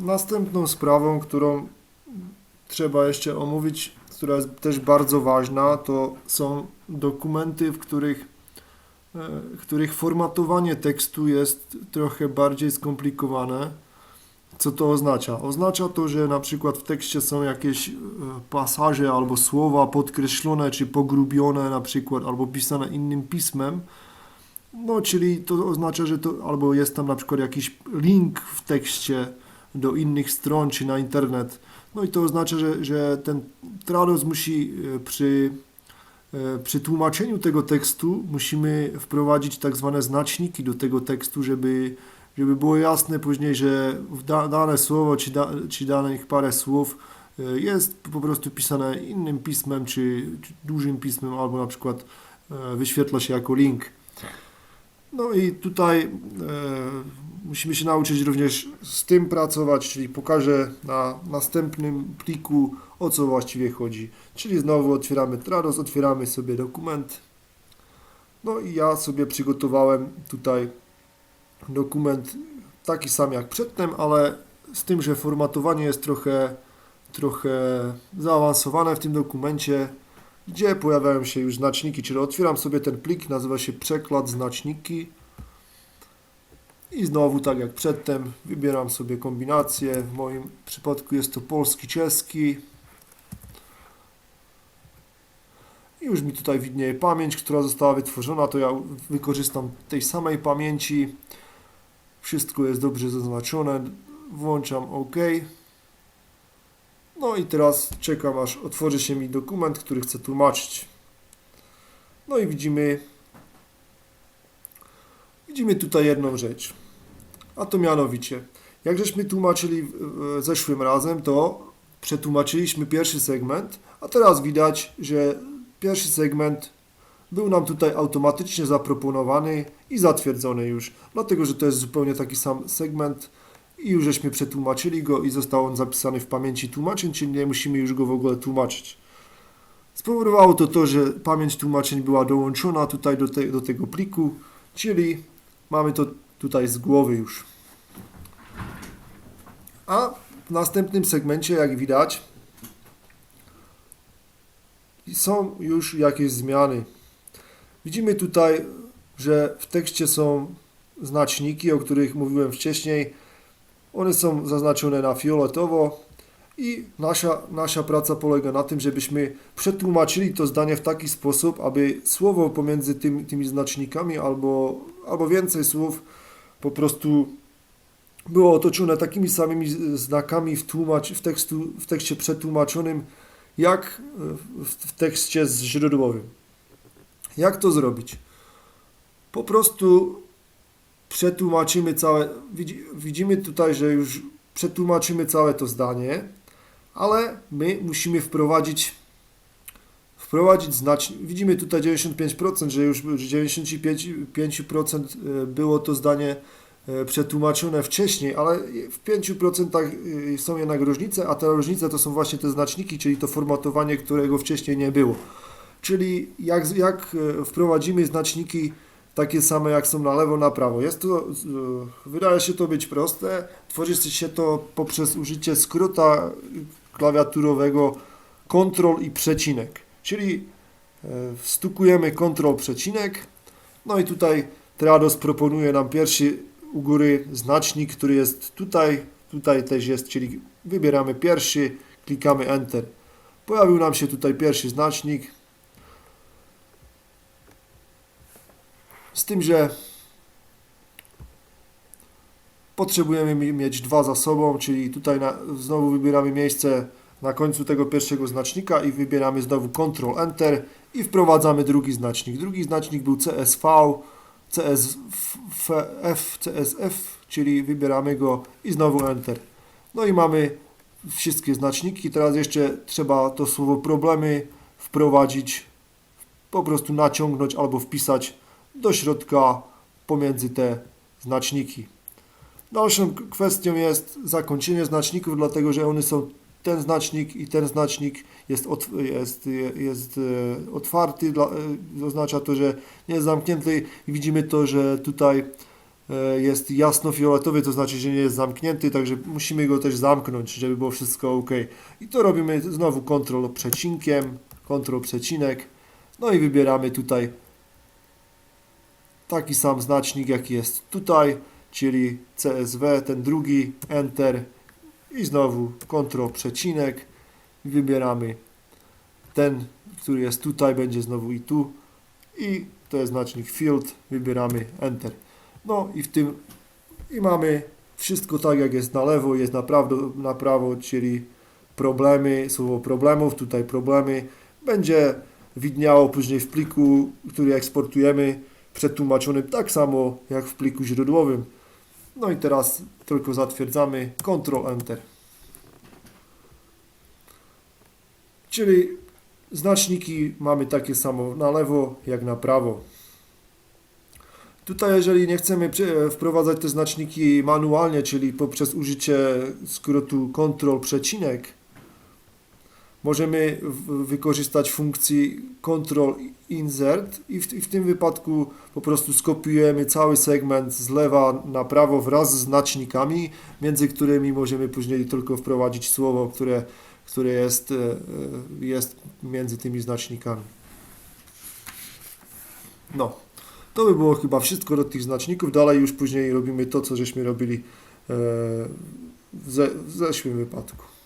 Następną sprawą, którą trzeba jeszcze omówić, która jest też bardzo ważna, to są dokumenty, w których, e, których formatowanie tekstu jest trochę bardziej skomplikowane. Co to oznacza? Oznacza to, że na przykład w tekście są jakieś e, pasaże albo słowa podkreślone czy pogrubione na przykład, albo pisane innym pismem. No, czyli to oznacza, że to albo jest tam na przykład jakiś link w tekście do innych stron czy na internet. No i to oznacza, że, że ten Trados musi e, przy, e, przy tłumaczeniu tego tekstu musimy wprowadzić tak zwane znaczniki do tego tekstu, żeby, żeby było jasne później, że dane słowo czy, da, czy danych parę słów e, jest po prostu pisane innym pismem czy, czy dużym pismem albo na przykład wyświetla się jako link. No i tutaj e, musimy się nauczyć również z tym pracować, czyli pokażę na następnym pliku o co właściwie chodzi. Czyli znowu otwieramy Trados, otwieramy sobie dokument. No i ja sobie przygotowałem tutaj dokument taki sam jak przedtem, ale z tym, że formatowanie jest trochę, trochę zaawansowane w tym dokumencie, gdzie pojawiają się już znaczniki, czyli otwieram sobie ten plik, nazywa się przekład znaczniki. I znowu tak jak przedtem wybieram sobie kombinację, w moim przypadku jest to polski, czeski. I już mi tutaj widnieje pamięć, która została wytworzona, to ja wykorzystam tej samej pamięci, wszystko jest dobrze zaznaczone, włączam OK no i teraz czekam aż otworzy się mi dokument, który chcę tłumaczyć. No i widzimy widzimy tutaj jedną rzecz. A to mianowicie, jak żeśmy tłumaczyli zeszłym razem, to przetłumaczyliśmy pierwszy segment, a teraz widać, że pierwszy segment był nam tutaj automatycznie zaproponowany i zatwierdzony już, dlatego że to jest zupełnie taki sam segment, i już żeśmy przetłumaczyli go i został on zapisany w pamięci tłumaczeń, czyli nie musimy już go w ogóle tłumaczyć. Spowodowało to to, że pamięć tłumaczeń była dołączona tutaj do, te, do tego pliku, czyli mamy to tutaj z głowy już. A w następnym segmencie, jak widać, są już jakieś zmiany. Widzimy tutaj, że w tekście są znaczniki, o których mówiłem wcześniej, one są zaznaczone na fioletowo i nasza, nasza praca polega na tym, żebyśmy przetłumaczyli to zdanie w taki sposób, aby słowo pomiędzy tymi, tymi znacznikami albo, albo więcej słów po prostu było otoczone takimi samymi znakami w, tłumacz, w, tekstu, w tekście przetłumaczonym, jak w, w tekście źródłowym. Jak to zrobić? Po prostu przetłumaczymy całe, widzimy tutaj, że już przetłumaczymy całe to zdanie, ale my musimy wprowadzić wprowadzić znacznie, widzimy tutaj 95%, że już 95% e, było to zdanie e, przetłumaczone wcześniej, ale w 5% e, są jednak różnice, a te różnice to są właśnie te znaczniki, czyli to formatowanie, którego wcześniej nie było. Czyli jak, jak wprowadzimy znaczniki takie same jak są na lewo, na prawo. Jest to, e, wydaje się to być proste. Tworzy się to poprzez użycie skróta klawiaturowego Ctrl i przecinek. Czyli e, stukujemy Ctrl przecinek. No i tutaj Trados proponuje nam pierwszy u góry znacznik, który jest tutaj, tutaj też jest, czyli wybieramy pierwszy, klikamy Enter. Pojawił nam się tutaj pierwszy znacznik, Z tym, że potrzebujemy mieć dwa za sobą, czyli tutaj na, znowu wybieramy miejsce na końcu tego pierwszego znacznika i wybieramy znowu Ctrl Enter i wprowadzamy drugi znacznik. Drugi znacznik był CSV, CSF, CSF, czyli wybieramy go i znowu Enter. No i mamy wszystkie znaczniki. Teraz jeszcze trzeba to słowo problemy wprowadzić, po prostu naciągnąć albo wpisać do środka pomiędzy te znaczniki. Dalszą kwestią jest zakończenie znaczników, dlatego że one są ten znacznik i ten znacznik jest, jest, jest e, otwarty, dla, e, oznacza to, że nie jest zamknięty i widzimy to, że tutaj e, jest jasno-fioletowy, to znaczy, że nie jest zamknięty, także musimy go też zamknąć, żeby było wszystko ok. I to robimy znowu kontrol przecinkiem, kontrol przecinek, no i wybieramy tutaj taki sam znacznik, jaki jest tutaj, czyli CSW, ten drugi, Enter i znowu kontrol przecinek, wybieramy ten, który jest tutaj, będzie znowu i tu. I to jest znacznik field, wybieramy Enter. No i w tym i mamy wszystko tak jak jest na lewo, jest na prawo, na prawo czyli problemy, słowo problemów, tutaj problemy, będzie widniało później w pliku, który eksportujemy, przetłumaczonym tak samo jak w pliku źródłowym. No i teraz tylko zatwierdzamy Ctrl Enter. Czyli znaczniki mamy takie samo na lewo jak na prawo. Tutaj, jeżeli nie chcemy prze- wprowadzać te znaczniki manualnie, czyli poprzez użycie skrótu Ctrl przecinek, możemy wykorzystać funkcji Ctrl Insert i w, i w tym wypadku po prostu skopiujemy cały segment z lewa na prawo wraz z znacznikami, między którymi możemy później tylko wprowadzić słowo, które, które jest, e, e, jest między tymi znacznikami. No, to by było chyba wszystko do tych znaczników. Dalej już później robimy to, co żeśmy robili e, w, ze, w zeszłym wypadku.